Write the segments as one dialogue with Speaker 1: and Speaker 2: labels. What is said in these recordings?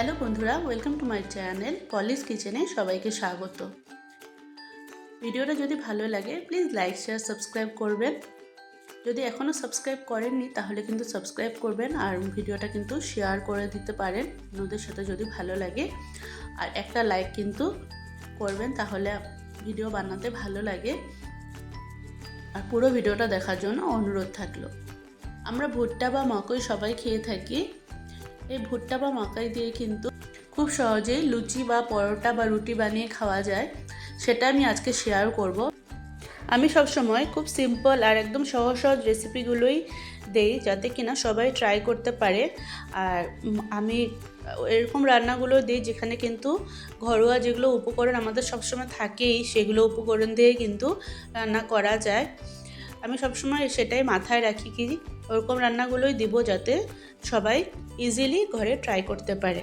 Speaker 1: Hello বন্ধুরা welcome to my channel পলিস কিচেনে সবাইকে স্বাগত। ভিডিওটা যদি ভালো লাগে প্লিজ লাইক শেয়ার সাবস্ক্রাইব করবেন। যদি এখনও সাবস্ক্রাইব করেননি, তাহলে কিন্তু সাবস্ক্রাইব করবেন আর ভিডিওটা কিন্তু শেয়ার করে দিতে পারেন, অন্যদের সাথে যদি ভালো লাগে। আর একটা লাইক কিন্তু করবেন, তাহলে ভিডিও বানাতে ভালো লাগে। আর পুরো ভিডিওটা দেখার জন্য অনুরোধ থাকল। আমরা ভুট্টা বা মকই সবাই খেয়ে থাকি। এই ভুট্টা বা মাকাই দিয়ে কিন্তু খুব সহজেই লুচি বা পরোটা বা রুটি বানিয়ে খাওয়া যায়। সেটা আমি আজকে শেয়ার করব। আমি সবসময় খুব সিম্পল আর একদম সহজ সহজ রেসিপিগুলোই দেই যাতে কিনা সবাই ট্রাই করতে পারে। আর আমি এরকম রান্নাগুলো দিই যেখানে কিন্তু ঘরোয়া যেগুলো উপকরণ আমাদের সবসময় থাকেই, সেগুলো উপকরণ দিয়ে কিন্তু রান্না করা যায়। আমি সবসময় সেটাই মাথায় রাখি কি ওরকম রান্নাগুলোই দিব যাতে সবাই ইজিলি ঘরে ট্রাই করতে পারে।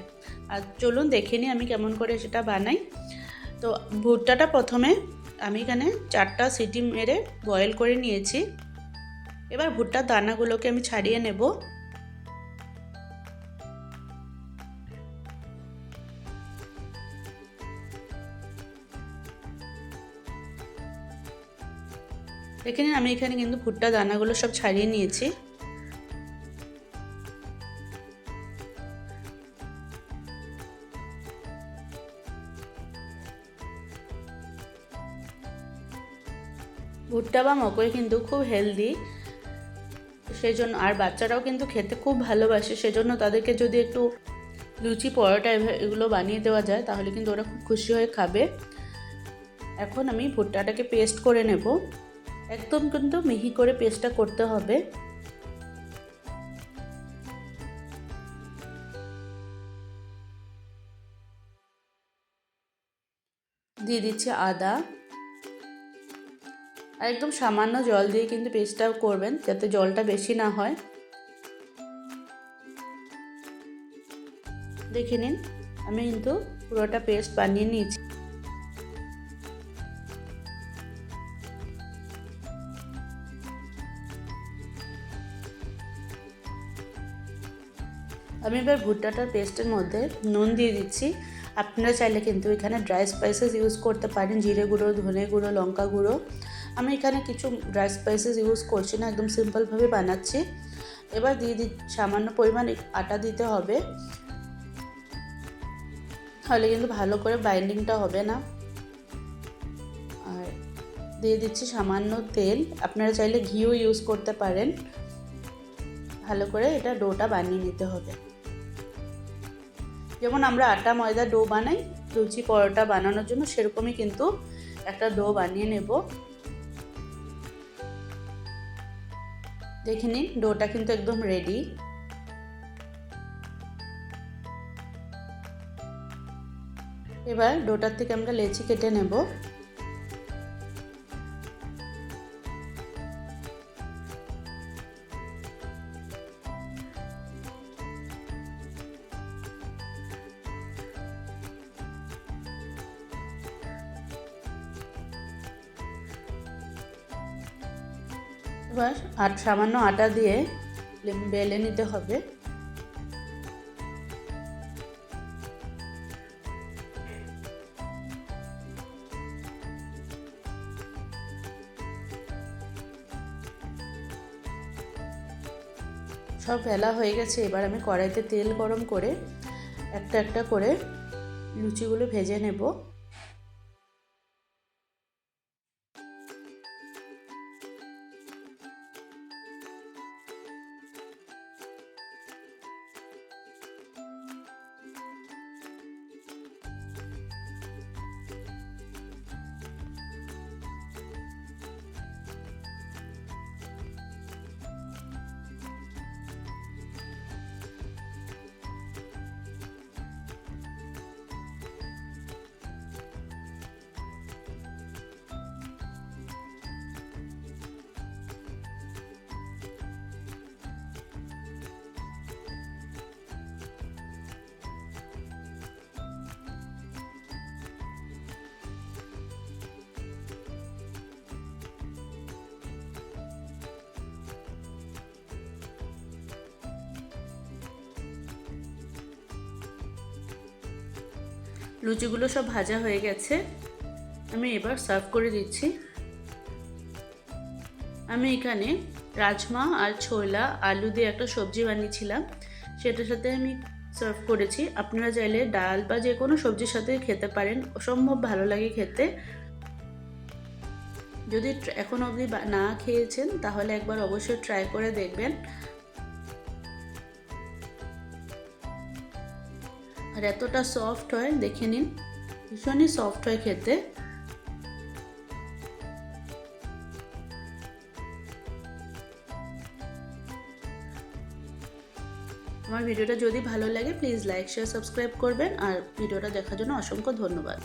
Speaker 1: আর চলুন দেখে নিই আমি কেমন করে সেটা বানাই। তো ভুট্টাটা প্রথমে আমি এখানে চারটা সিটি মেরে বয়েল করে নিয়েছি। এবার ভুট্টার দানাগুলোকে আমি ছাড়িয়ে নেব। দেখে নিন আমি এখানে কিন্তু ভুট্টা, দানাগুলো সব ছাড়িয়ে নিয়েছি। ভুট্টা বা মকই কিন্তু খুব হেলদি সেই জন্য আর বাচ্চারাও কিন্তু খেতে খুব ভালোবাসে, সেজন্য তাদেরকে যদি একটু লুচি, পরোটা এগুলো বানিয়ে দেওয়া যায়, তাহলে কিন্তু ওরা খুব খুশি হয়ে খাবে। এখন আমি ভুট্টাটাকে পেস্ট করে নেব। একদম কিন্তু মিহি করে পেস্টটা করতে হবে। দিয়ে দিচ্ছি আদা। আর একদম সামান্য জল দিয়ে কিন্তু পেস্টটা করবেন, যাতে জলটা বেশি না হয়। দেখে নিন, আমি কিন্তু পুরোটা পেস্ট বানিয়ে নিয়েছি। আমি এবার ভুট্টাটার পেস্টের মধ্যে নুন দিয়ে দিচ্ছি। আপনারা চাইলে কিন্তু এখানে ড্রাই স্পাইসেস ইউজ করতে পারেন, জিরে গুঁড়ো, ধনে গুঁড়ো, লঙ্কা গুঁড়ো। আমি এখানে কিছু ড্রাই স্পাইসেস ইউজ করছি না, একদম সিম্পলভাবে বানাচ্ছি। এবার দিয়ে দি সামান্য পরিমাণ আটা দিতে হবে। তাহলে কিন্তু ভালো করে বাইন্ডিংটা হবে না। আর দিয়ে দিচ্ছি সামান্য তেল। আপনারা চাইলে ঘিও ইউজ করতে পারেন। ভালো করে এটা ডোটা বানিয়ে নিতে হবে। যেমন আমরা আটা, ময়দা, ডো বানাই লুচি পরোটা বানানোর জন্য সেরকমই কিন্তু একটা ডো বানিয়ে নেব। দেখে নিন, ডোটা কিন্তু একদম রেডি এবার ডোটার থেকে আমরা লেচি কেটে নেব। এবার আট সামান্য আটা দিয়ে বেলে নিতে হবে। সব ফেলা হয়ে গেছে, এবার আমি কড়াইতে তেল গরম করে একটা একটা করে লুচিগুলো ভেজে নেব। লুচিগুলো সব ভাজা হয়ে গেছে। আমি এবার সার্ভ করে দিচ্ছি। আমি এখানে রাজমা আর ছোলা, আলু দিয়ে একটা সবজি বানিয়েছিলাম। সেটার সাথে আমি সার্ভ করেছি। আপনারা চাইলে ডাল বা যে কোনো সবজির সাথে খেতে পারেন। অসম্ভব ভালো লাগে খেতে। যদি এখন অবধি না খেয়েছেন, তাহলে একবার অবশ্যই ট্রাই করে দেখবেন। আর এতটা সফট হয়, দেখে নিন। ভীষণই সফট হয় খেতে। আমার ভিডিওটা যদি ভালো লাগে প্লিজ লাইক শেয়ার সাবস্ক্রাইব করবেন। আর ভিডিওটা দেখার জন্য অসংখ্য ধন্যবাদ।